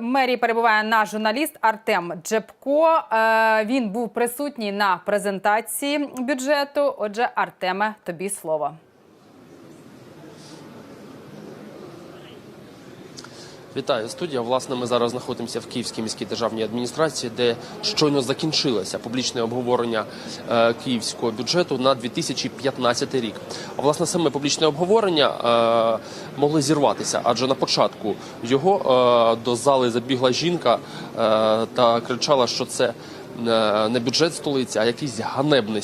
мерії перебуває наш журналіст Артем Джепко. Е, Він був присутній на презентації бюджету. Отже, Артеме, тобі слово. Вітаю студія. Власне, ми зараз знаходимося в Київській міській державній адміністрації, де щойно закінчилося публічне обговорення е, київського бюджету на 2015 рік. А власне саме публічне обговорення е, могли зірватися, адже на початку його е, до зали забігла жінка е, та кричала, що це не бюджет столиці, а якийсь ганебний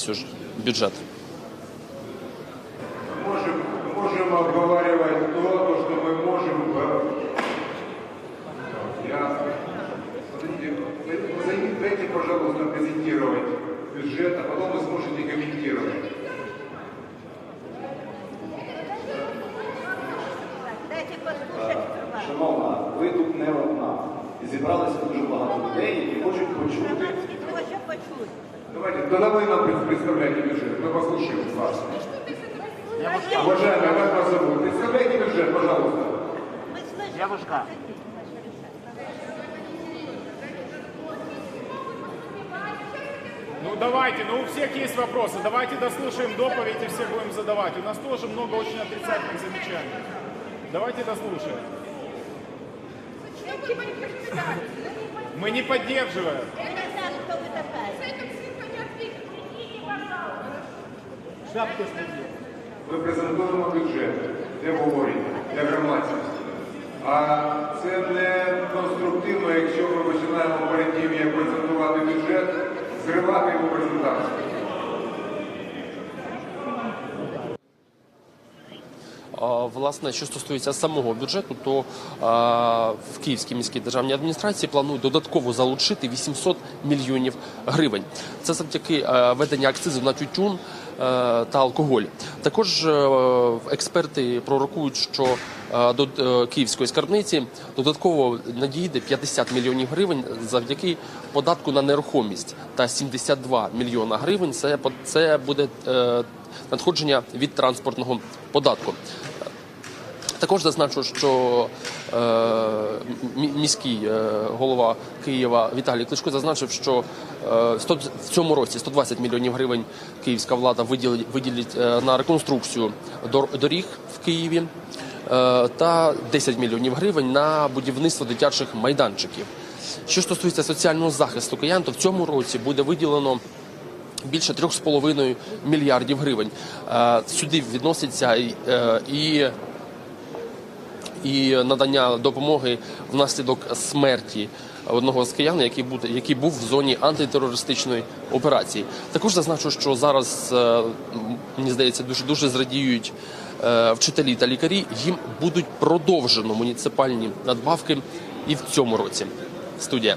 бюджет. пожалуйста, презентировать бюджет, а потом вы сможете комментировать. Дайте послушать. Шановна, ви тут не одна. І зібралися дуже багато людей, які хочуть почути. Хоче почути. Давайте, тогда вы нам пред- представляйте бюджет, мы послушаем вас. Уважаемые, как вас зовут? Представляйте бюджет, пожалуйста. Ми слышимо. Девушка. Ну давайте, ну у всех есть вопросы. Давайте дослушаем доповедь и все будем задавать. У нас тоже много очень отрицательных замечаний. Давайте дослушаем. Мы не поддерживаем. Я не знаю, хто ви така. Ми презентуємо бюджет для обговорення, для громадськості. А це не конструктивно, якщо ми починаємо перед тим, як презентувати бюджет, Зривати його презентацію. Власне, що стосується самого бюджету, то в Київській міській державній адміністрації планують додатково залучити 800 мільйонів гривень. Це завдяки введення акцизу на тютюн та алкоголь. Також е, експерти пророкують, що до е, київської скарбниці додатково надійде 50 мільйонів гривень завдяки податку на нерухомість та 72 мільйона гривень. Це це буде е, надходження від транспортного податку. Також зазначу, що е, міський е, голова Києва Віталій Кличко зазначив, що е, 100 в цьому році 120 мільйонів гривень київська влада виділить, виділить е, на реконструкцію дор- доріг в Києві е, та 10 мільйонів гривень на будівництво дитячих майданчиків. Що стосується соціального захисту киян, то в цьому році буде виділено більше 3,5 мільярдів гривень. Е, Сюди відноситься е, і, і надання допомоги внаслідок смерті одного з киян, який був, який був в зоні антитерористичної операції. Також зазначу, що зараз е, мені здається дуже дуже зрадіють вчителі та лікарі. Їм будуть продовжено муніципальні надбавки і в цьому році. Студія.